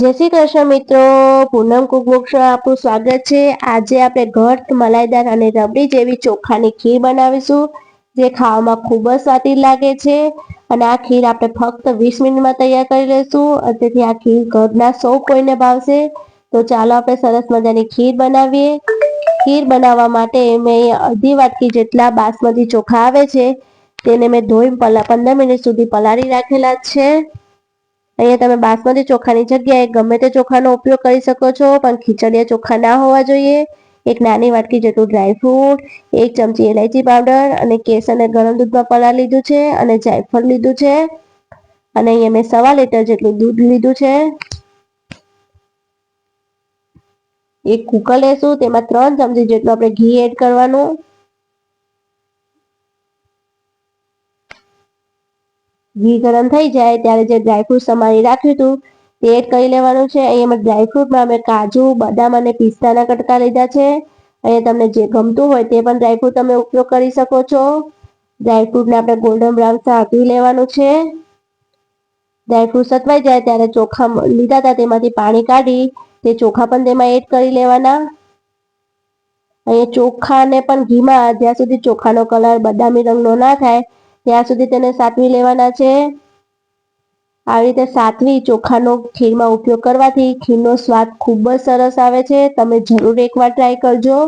જય શ્રી કૃષ્ણ મિત્રો, પૂનમ કુકબુક્સમાં આપનું સ્વાગત છે. આજે આપણે ઘટ મલાઈદાર અને રબડી જેવી ચોખાની ખીર બનાવીશું, જે ખાવામાં ખૂબ જ સ્વાદિષ્ટ લાગે છે. અને આ ખીર આપણે ફક્ત વીસ મિનિટમાં તૈયાર કરી લઈશું. તેથી આ ખીર ઘરના સૌ કોઈને ભાવશે. તો ચાલો આપણે સરસ મજાની ખીર બનાવીએ. ખીર બનાવવા માટે મેં અડધી વાટકી જેટલા બાસમતી ચોખા આવે છે. તેને મેં ધોઈ પંદર મિનિટ સુધી પલાળી રાખેલા છે. અહીંયા તમે બાસમતી ચોખાની જગ્યાએ ગમે તે ચોખાનો ઉપયોગ કરી શકો છો, પણ ખીચડિયા ચોખા ના હોવા જોઈએ. એક નાની વાટકી જેટલું ડ્રાયફ્રૂટ એક ચમચી ઇલાયચી પાવડર અને કેસરને ગરમ દૂધમાં પલાળી લીધું છે અને જાયફળ લીધું છે. અને અહીંયા મેં સવા લીટર જેટલું દૂધ લીધું છે. એક કુકર લેશું, તેમાં ત્રણ ચમચી જેટલું આપણે ઘી એડ કરવાનું. ઘી ગરમ થઈ જાય ત્યારે જે ડ્રાયફ્રૂટ સમારી રાખ્યું હતું, તે એડ કરી લેવાનું છે. અહીંયા ડ્રાયફ્રૂટમાં અમે કાજુ, બદામ અને પિસ્તાના કટકા લીધા છે. અહીંયા તમને જે ગમતું હોય તે પણ ડ્રાયફ્રૂટ તમે ઉપયોગ કરી શકો છો. ડ્રાયફ્રૂટને આપણે ગોલ્ડન બ્રાઉન સાકવી લેવાનું છે. ડ્રાયફ્રૂટ સતવાઈ જાય ત્યારે ચોખા લીધા હતા તેમાંથી પાણી કાઢી, તે ચોખા પણ તેમાં એડ કરી લેવાના. અહીંયા ચોખાને પણ ઘીમાં, જ્યાં સુધી ચોખાનો કલર બદામી રંગનો ના થાય ત્યાં સુધી તેને સાતવી લેવાના છે. આવી રીતે સાતવી ચોખાનો ખીરમાં ઉપયોગ કરવાથી ખીરનો સ્વાદ ખૂબ જ સરસ આવે છે. તમે જરૂર એકવાર ટ્રાય કરજો.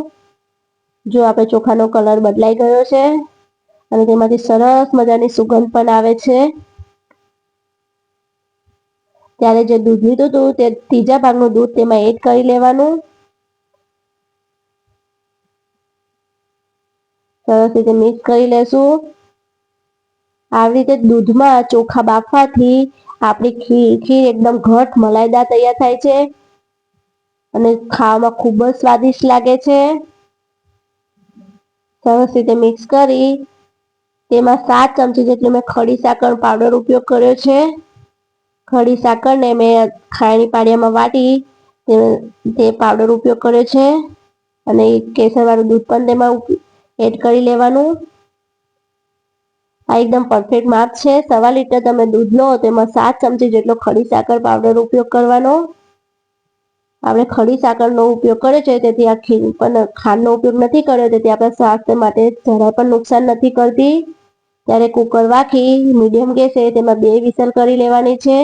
જો આપણે ચોખાનો કલર બદલાઈ ગયો છે અને તેમાંથી સરસ મજાની સુગંધ પણ આવે છે. ત્યારે જે દૂધ લીધું હતું તે ત્રીજા ભાગનું દૂધ તેમાં એડ કરી લેવાનું. સરસ રીતે મિક્સ કરી લેશું. આવી રીતે દૂધમાં ચોખા બાફવાથી આપણી ખીર ખીર એકદમ ઘટ મલાઈદાર તૈયાર થાય છે. અને ખાવામાં ખૂબ જ સ્વાદિષ્ટ લાગે છે. સરસ રીતે મિક્સ કરી તેમાં સાત ચમચી જેટલી મેં ખડી સાકર પાવડર ઉપયોગ કર્યો છે. ખડી સાકરને મેં ખાયણી પાડિયામાં વાટી તે પાવડર ઉપયોગ કર્યો છે. અને કેસરવાળું દૂધ પણ તેમાં એડ કરી લેવાનું. આ એકદમ પરફેક્ટ માપ છે. સવા લીટર તમે દૂધ લો, તેમાં સાત ચમચી જેટલો ખડી સાકર પાવડર ઉપયોગ કરવાનો. આપણે ખડી સાકરનો ઉપયોગ કર્યો છે, તેથી આ ખીર પણ ખાંડનો ઉપયોગ નથી કર્યો, તેથી આપણા સ્વાસ્થ્ય માટે જરાય પણ નુકસાન નથી કરતી. ત્યારે કુકર વાખી મીડિયમ ગેસે તેમાં બે વિસલ કરી લેવાની છે.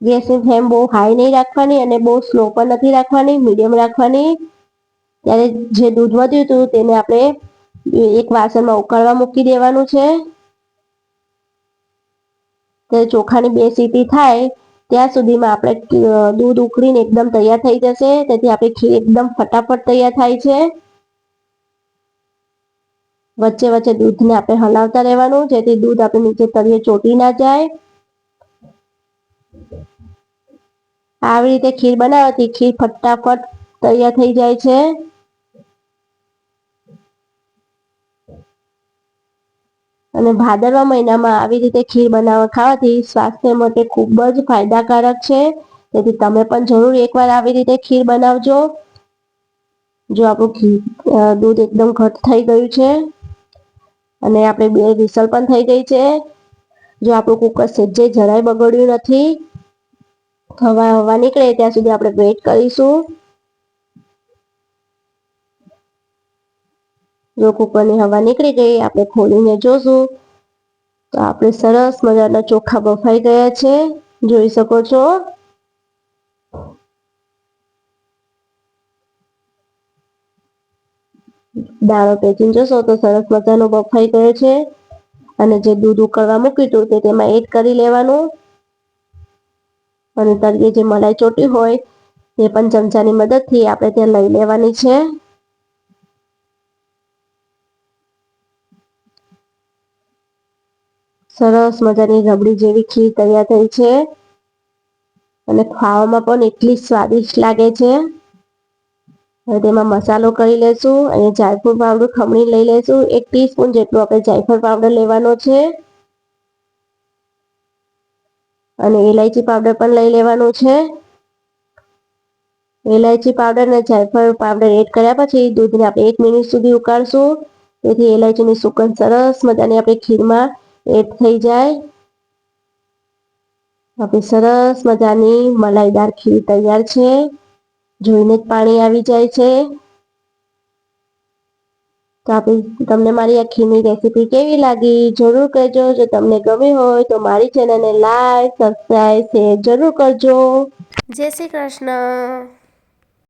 ગેસની ફ્લેમ બહુ હાઈ નહીં રાખવાની અને બહુ સ્લો પણ નથી રાખવાની મીડિયમ રાખવાની. ત્યારે જે દૂધ વધ્યું હતું, તેને આપણે એક વાસણમાં ઉકાળવા મૂકી દેવાનું છે. ત્યારે ચોખાની બે સીટી થાય, ત્યાં સુધીમાં આપણે દૂધ ઉકળીને એકદમ તૈયાર થઈ જશે. તેથી આપણી ખીર એકદમ ફટાફટ તૈયાર થાય છે. વચ્ચે વચ્ચે દૂધને આપણે હલાવતા રહેવાનું, જેથી દૂધ આપણે નીચે તળિયે ચોટી ના જાય. આવી રીતે ખીર બનાવવાથી ખીર ફટાફટ તૈયાર થઈ જાય છે. અને ભાદરવા મહિનામાં આવી રીતે ખીર બનાવવા ખાવાથી સ્વાસ્થ્ય માટે ખૂબ જ ફાયદાકારક છે. તેથી તમે પણ જરૂર એકવાર આવી રીતે ખીર બનાવજો. જો આપણું ખીર દૂધ એકદમ ઘટ થઈ ગયું છે અને આપણે બે વિસલ પણ થઈ ગઈ છે. જો આપણું કુકર સેજે જરાય બગડ્યું નથી, હવા હવા નીકળે ત્યાં સુધી આપણે વેઇટ કરીશું. જો કુકરની હવા નીકળી ગઈ, આપણે ખોલીને જોશું. તો આપણે સરસ મજાના ચોખા બફાઈ ગયા છે. જોઈ શકો છો. દાણો પેચીને જોશો તો સરસ મજાનો બફાઈ ગયો છે. અને જે દૂધ ઉકળવા મૂક્યું હતું તે તેમાં એડ કરી લેવાનું. અને તળિયે જે મલાઈ ચોટી હોય તે પણ ચમચાની મદદથી આપણે ત્યાં લઈ લેવાની છે. સરસ મજાની રબડી જેવી ખીર તૈયાર થઈ છે. અને ખાવામાં પણ એટલી સ્વાદિષ્ટ લાગે છે. હવે તેમાં મસાલો કરી લેશું અને જાયફળ પાવડર ખમણી લઈ લેશું, એક ટીસ્પૂન જેટલું આપણે જાયફળ પાવડર લેવાનો છે. અને ઇલાયચી પાવડર પણ લઈ લેવાનું છે. ઇલાયચી પાવડર અને જાયફળ પાવડર એડ કર્યા પછી દૂધને આપણે એક મિનિટ સુધી ઉકાળશું. તેથી ઇલાયચીની સુગંધ સરસ મજાની આપણે ખીરમાં એડ થઈ જાય. આપણી સરસ મજાની મલાઈદાર ખીર તૈયાર છે. જોઈને જ પાણી આવી જાય છે. તો આપણી તમને મારી આ ખીરની રેસીપી કેવી લાગી? જરૂર કહેજો. જો તમને ગમી હોય તો મારી ચેનલને લાઈક, સબસ્ક્રાઈબ, શેર જરૂર કરજો. જય શ્રી કૃષ્ણ.